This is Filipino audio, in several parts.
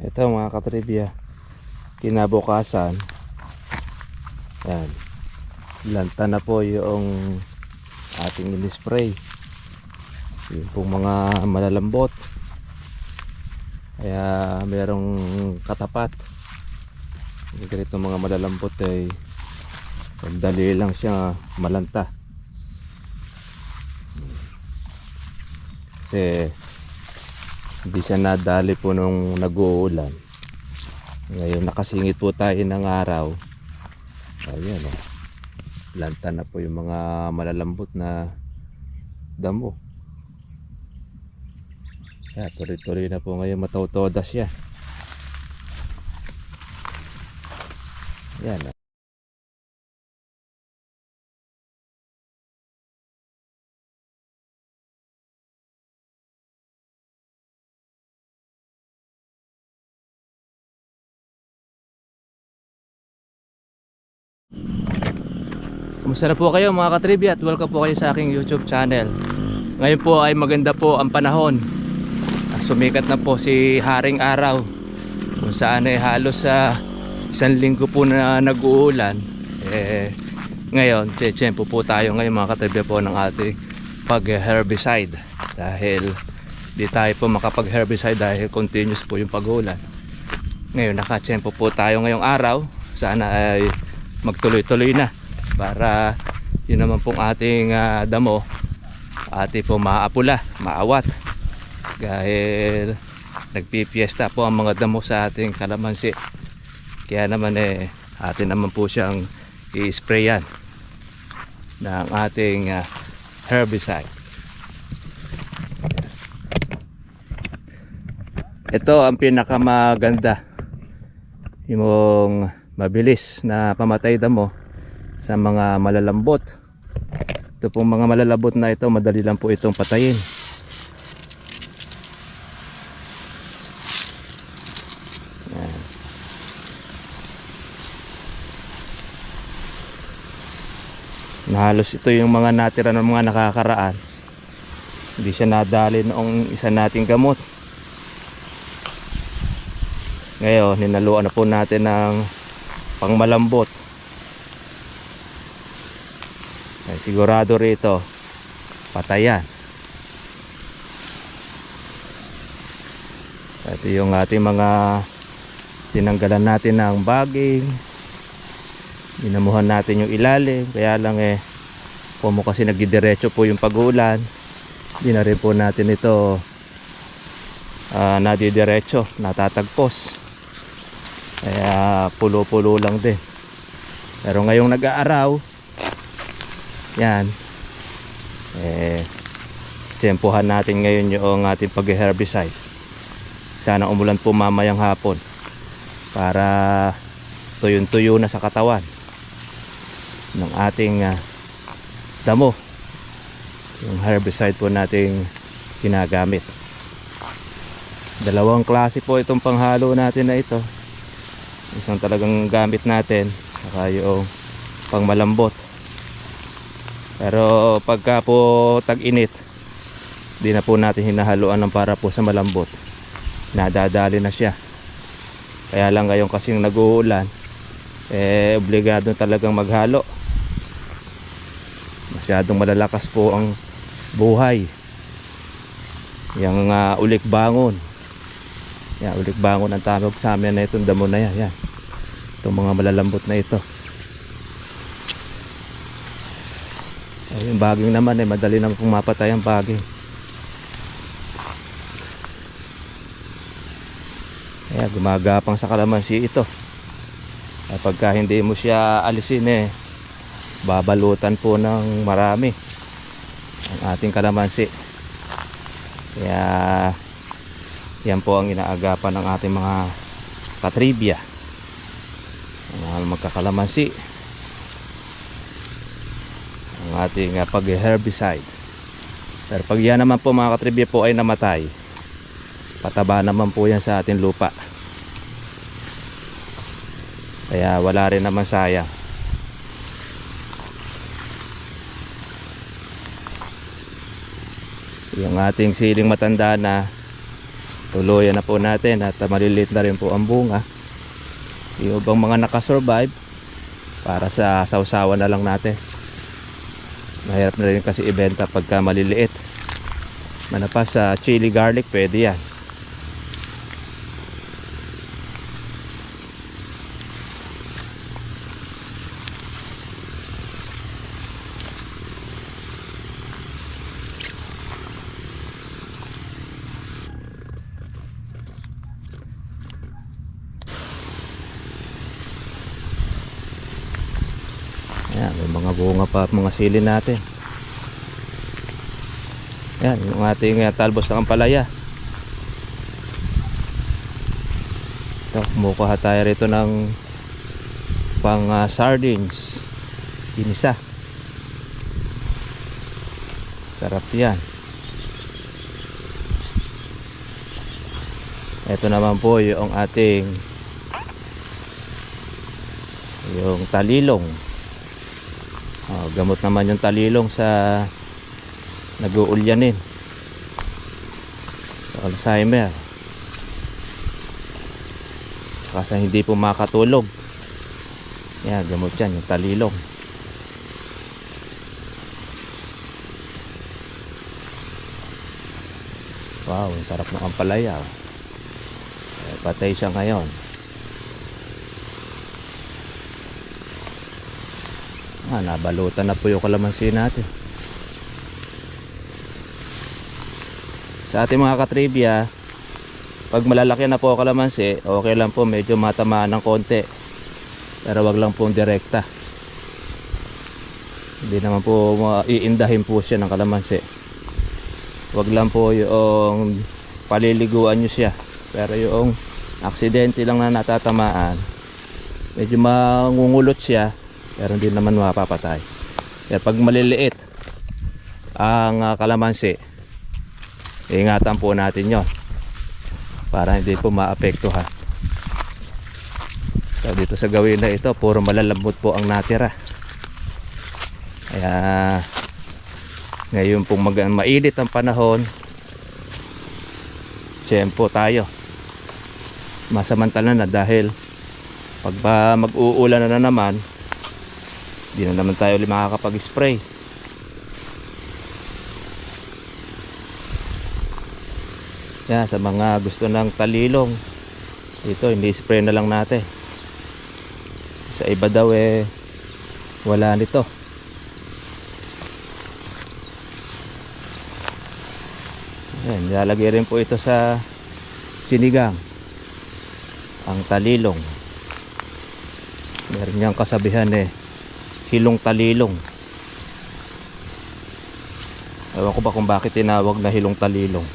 Ito mga katribya, kinabukasan, yan, lanta na po yung ating in-spray. Yung pong mga malalambot. Kaya merong katapat. Ganito mga malalambot ay dali lang siya malanta. Kasi hindi siya nadali po nung nag-uulan. Ngayon nakasingit po tayo ng araw. Ayan o. Lanta na po yung mga malalambot na damo. Kaya tuloy-tuloy na po ngayon matautodas siya. Yan o. Kumusta na po kayo mga katribya at welcome po kayo sa aking YouTube channel. Ngayon po ay maganda po ang panahon. Ah, Sumikat na po si Haring Araw. Kung saan ay halos sa isang linggo po na nag-uulan. Eh, ngayon, tsempo po tayo ngayon mga katribya po ng ating pag-herbicide. Dahil di tayo po makapag-herbicide dahil continuous po yung pag-uulan. Ngayon, nakatsempo po tayo ngayong araw. Sana ay magtuloy-tuloy na para yun naman pong ating ah, damo. Ate po maapula, maawat. Dahil nagpipiesta po ang mga damo sa ating kalamansi. Kaya naman eh atin naman po siyang i-sprayan ng ating ah, herbicide. Ito ang pinakamaganda. Yung mabilis na pamatay damo sa mga malalambot. Ito pong mga malalambot na ito, madali lang po itong patayin. Yan. Nahalos ito yung mga natira ng mga nakakaraan. Hindi siya nadali noong isa nating gamot. Ngayon, ninaluan na po natin ng pangmalambot. Ay, sigurado rito. Patayan ito yung ating mga tinanggalan natin ng baging. Dinamuhan natin yung ilalim. Kaya lang eh mo kasi nagdidiretso po yung pagulan hindi na rin po natin ito uh, nadidiretso natatagpos. Kaya pulo-pulo lang din. Pero ngayong nag-aaraw yan. Eh tsempohan natin ngayon yung ating pag-herbicide. Sana umulan po mamayang hapon para tuyong-tuyo na sa katawan ng ating ah, damo. Yung herbicide po nating ginagamit. Dalawang klase po itong panghalo natin na ito. Isang talagang gamit natin saka yung pangmalambot pero pagka po tag-init, di na po natin hinahaluan ng para po sa malambot. Nadadali na siya. Kaya lang ngayon kasing nag-uulan, eh obligado talagang maghalo. Masyadong malalakas po ang buhay. Yang uh, ulik bangon. Yan, ulik bangon ang tawag sa amin na itong damo na yan. yan. Itong mga malalambot na ito. Yung baging naman eh, madali naman pong mapatay ang baging. Kaya gumagapang sa kalamansi ito. Ay, pagka hindi mo siya alisin eh, babalutan po ng marami ang ating kalamansi. Kaya yan po ang inaagapan ng ating mga katribya. Mga magkakalamansi ang ating uh, pag-herbicide. Pero pag yan naman po mga katribya po ay namatay, pataba naman po yan sa ating lupa. Kaya wala rin naman sayang. Yung ating siling matanda na tuluyan na po natin at maliliit na rin po ang bunga yung ibang mga nakasurvive para sa sausawan na lang natin mahirap na rin kasi ibenta pagka maliliit. Manapas sa chili garlic pwede yan Yan, may mga bunga pa at mga sili natin. Yan, yung ating uh, talbos ng ampalaya. Ito, kumukuha tayo rito ng pang uh, sardines. Inisa. Sarap yan. Ito naman po yung ating yung talilong. Oh, gamot naman yung talilong sa nag-uulyanin. Sa Alzheimer. Kasi hindi po makatulog. Yan gamot yan yung talilong. Wow ang sarap ng ampalaya. Patay siya ngayon ah, nabalutan na po yung kalamansi natin. Sa ating mga katribya pag malalaki na po kalamansi okay lang po medyo matamaan ng konti. Pero wag lang pong direkta. Hindi naman po iindahin po siya ng kalamansi. Wag lang po yung paliliguan nyo siya. Pero yung aksidente lang na natatamaan medyo mangungulot siya pero hindi naman mapapatay pero pag maliliit ang uh, kalamansi ingatan po natin yon para hindi po maapektuhan. So dito sa gawin na ito puro malalambot po ang natira. Kaya ngayon pong mag mainit ang panahon tiyempo tayo. Masamantala na dahil pag ba mag-uulan na naman hindi na naman tayo makakapag-spray Yan, sa mga gusto ng talilong dito hindi spray na lang natin. Sa iba daw eh wala nito. Yan, nilalagay rin po ito sa sinigang ang talilong. Meron niyang kasabihan eh hilong talilong ewan ko ba kung bakit tinawag na hilong talilong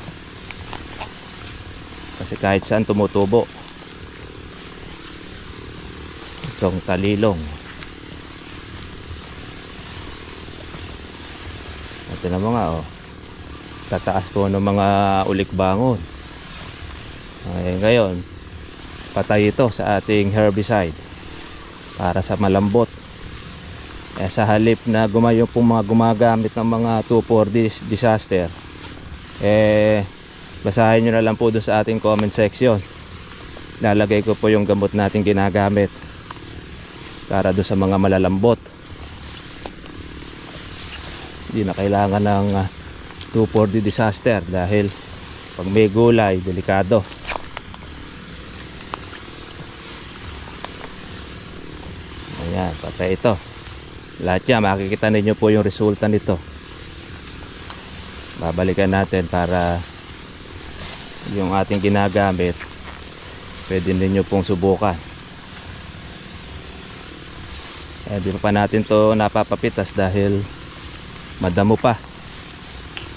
kasi kahit saan tumutubo. Itong talilong. Ito na mga oh. Tataas po ng mga ulikbangon. Ay ngayon patay ito sa ating herbicide para sa malambot eh, sa halip na gumayo pong mga gumagamit ng mga 2,4 dis disaster eh basahin nyo na lang po doon sa ating comment section. Lalagay ko po yung gamot natin ginagamit para doon sa mga malalambot. Hindi na kailangan ng uh, 2,4 disaster dahil pag may gulay delikado. Ayan patay ito lahat yan makikita ninyo po yung resulta nito. Babalikan natin para yung ating ginagamit pwede ninyo pong subukan. Eh, di pa natin to napapapitas dahil madamo pa.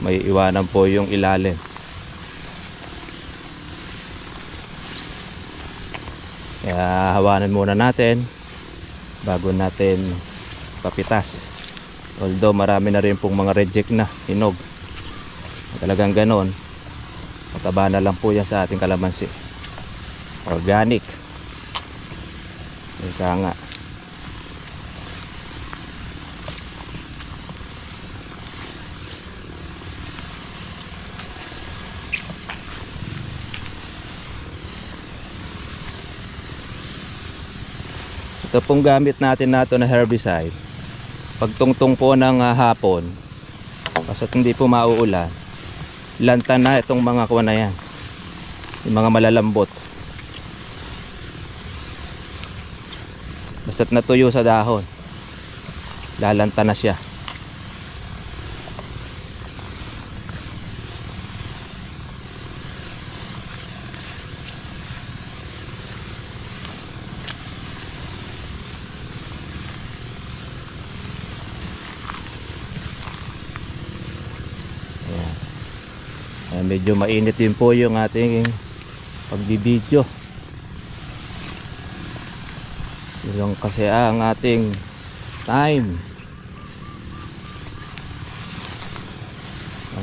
May iwanan po yung ilalim. Kaya hawanan muna natin bago natin papitas. Although marami na rin pong mga reject na hinog. Talagang ganon mataba na lang po yan sa ating kalamansi. Organic. Ika nga. Ito pong gamit natin nato na herbicide. Pagtungtong po ng ah, hapon, basta't hindi po mauulan, lantan na itong mga kuwan na yan. Yung mga malalambot. Basta't natuyo sa dahon, lalanta na siya. Ayan, medyo mainit din po yung ating pagbibideo. Yung kasi ang ating time.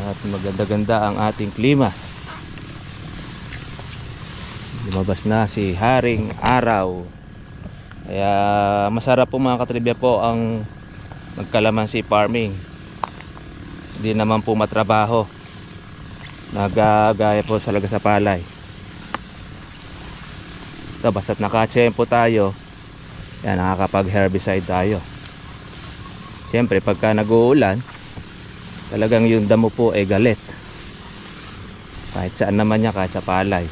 At maganda-ganda ang ating klima. Lumabas na si Haring Araw. Kaya masarap po mga katribya po ang magkalamansi farming. Hindi naman po matrabaho nagagaya po talaga sa palay. Ito basta't nakatsempo tayo yan nakakapag herbicide tayo. Siyempre pagka nag-uulan talagang yung damo po ay galit. Kahit saan naman niya kahit sa palay.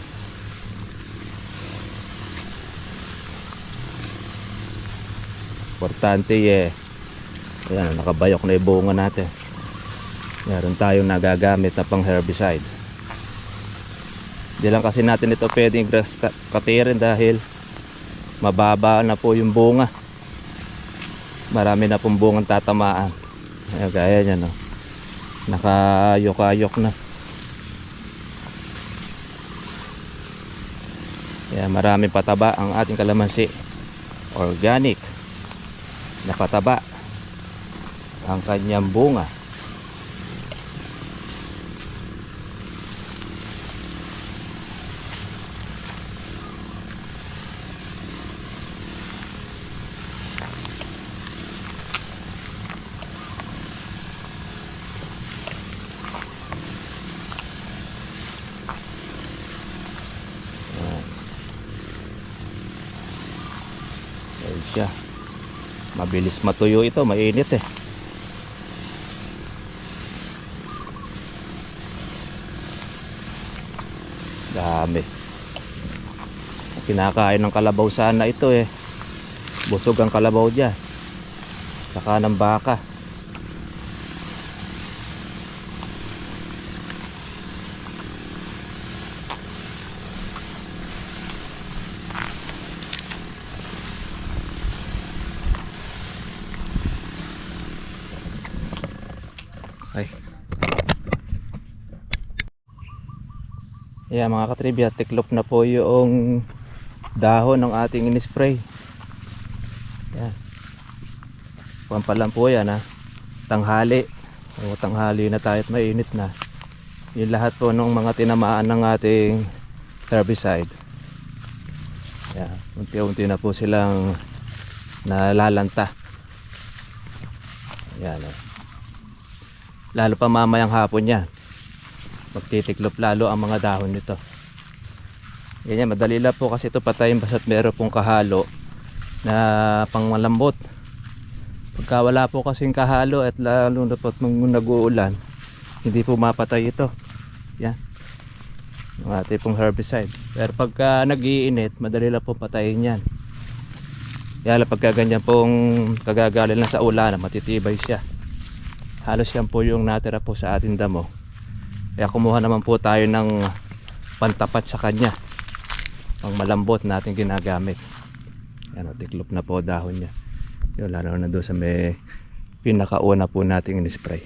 Importante eh yan nakabayok na yung bunga natin meron tayong nagagamit na pang herbicide. Hindi lang kasi natin ito pwedeng grass katirin dahil mababa na po yung bunga. Marami na pong bungang tatamaan. Ayan, gaya niya no? Nakayok-ayok na. Kaya maraming pataba ang ating kalamansi. Organic na pataba ang kanyang bunga Ayun siya. Mabilis matuyo ito, mainit eh. Dami. Kinakain ng kalabaw sana ito eh. Busog ang kalabaw dyan. Saka ng baka. Ayan mga katribya, tiklop na po yung dahon ng ating in-spray. Ayan. Kuwan pa lang po yan ha. Tanghali. O tanghali na tayo at mainit na. Yung lahat po ng mga tinamaan ng ating herbicide. Ayan. Unti-unti na po silang nalalanta. Ayan. oh lalo pa mamayang hapon yan magtitiklop lalo ang mga dahon nito. Ganyan madali lang po kasi ito patayin basta't meron pong kahalo na pangmalambot. Pagka wala po kasing kahalo at lalo na po nag-uulan hindi po mapatay ito. Yan. Ang ating pong herbicide. Pero pagka nag-iinit madali lang po patayin yan. Kaya pagka ganyan pong kagagalin lang sa ulan matitibay siya. Halos yan po yung natira po sa ating damo kaya kumuha naman po tayo ng pantapat sa kanya. Pang malambot natin ginagamit. Yan o tiklop na po dahon niya. Yun lalo na doon sa may pinakauna po nating in-spray.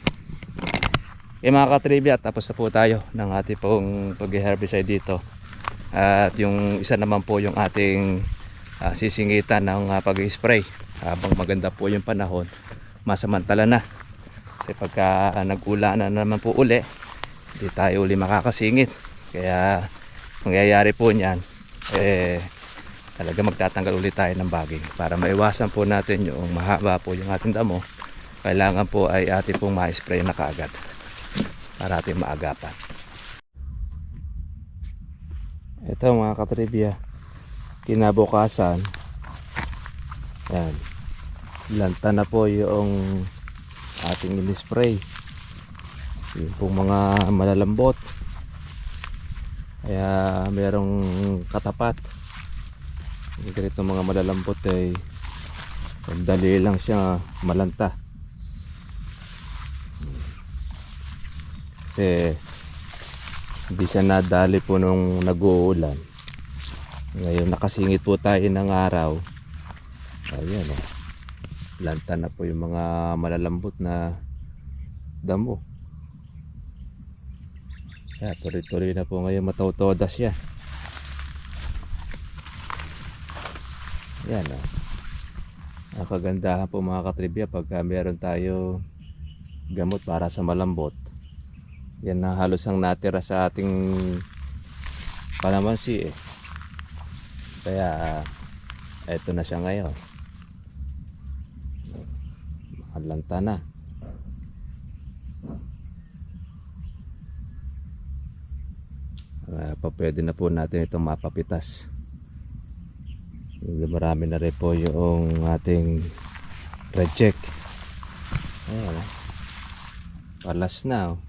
Eh mga katribya tapos na po tayo ng ating pong pag-herbicide dito. At yung isa naman po yung ating ah, sisingitan ng ah, pag-spray. Habang maganda po yung panahon masamantala na. Kasi pagka uh, nag-ula na naman po uli hindi tayo uli makakasingit kaya mangyayari po niyan eh talaga magtatanggal ulit tayo ng baging para maiwasan po natin yung mahaba po yung ating damo kailangan po ay ating pong ma-spray na kaagad para ating maagapan ito mga katribya kinabukasan Yan. Lanta na po yung ating in-spray. Yung pong mga malalambot. Kaya merong katapat. Yung ganito mga malalambot ay dali lang siya malanta. Kasi hindi siya nadali po nung nag-uulan. Ngayon nakasingit po tayo ng araw. Ayan oh. Lanta na po yung mga malalambot na damo. Kaya tuloy-tuloy na po ngayon matautodas siya. Yan oh. Ang kagandahan po mga katribya pagka meron tayo gamot para sa malambot. Yan na halos ang natira sa ating palamansi eh. Kaya eto na siya ngayon. Makalanta na. Uh, pa pwede na po natin itong mapapitas. Marami na rin po yung ating reject. Ayan. ah. Palas na oh.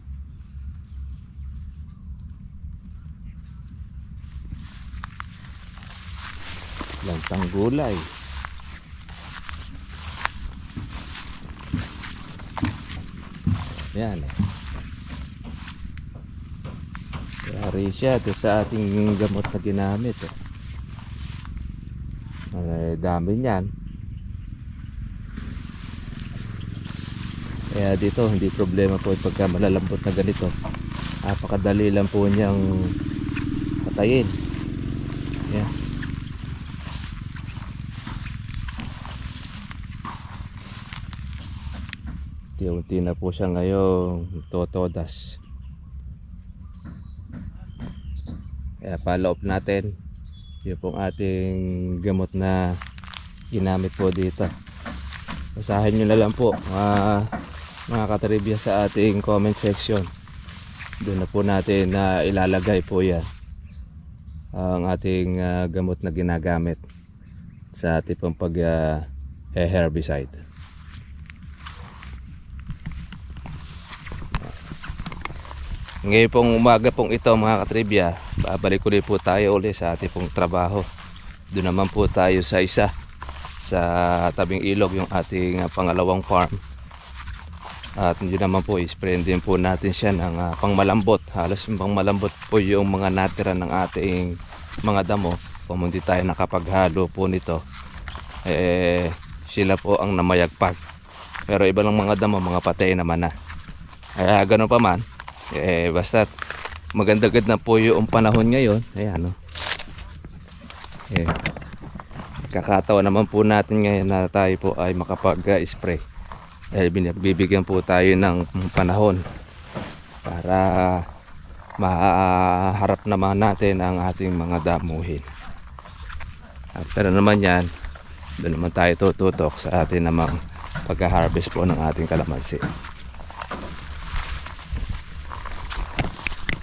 Lantang gulay. Yan eh. Yari siya doon sa ating gamot na ginamit. Eh. Ay, dami niyan. Kaya dito hindi problema po pagka malalambot na ganito. Napakadali lang po niyang patayin. Yan. Unti-unti na po siya ngayon totodas. Kaya follow up natin yung pong ating gamot na ginamit po dito. Basahin nyo na lang po mga, mga katribya sa ating comment section. Doon na po natin na ilalagay po yan ang ating ah, gamot na ginagamit sa ating pag ah, herbicide. Ngayon pong umaga pong ito mga katribya, babalik ulit po tayo ulit sa ating pong trabaho. Doon naman po tayo sa isa sa tabing ilog yung ating ah, pangalawang farm. At yun naman po, isprayin din po natin siya ng ah, pangmalambot. Halos pangmalambot po yung mga natira ng ating mga damo. Kung hindi tayo nakapaghalo po nito, eh, sila po ang namayagpag. Pero iba lang mga damo, mga patay naman na. Kaya ganun pa man, eh, basta maganda-gad na po yung panahon ngayon. Ayan, no. Eh, kakatawa naman po natin ngayon na tayo po ay makapag-spray. Dahil bibigyan po tayo ng panahon para maharap naman natin ang ating mga damuhin. At pero naman yan, doon naman tayo tututok sa atin namang pagka-harvest po ng ating kalamansi.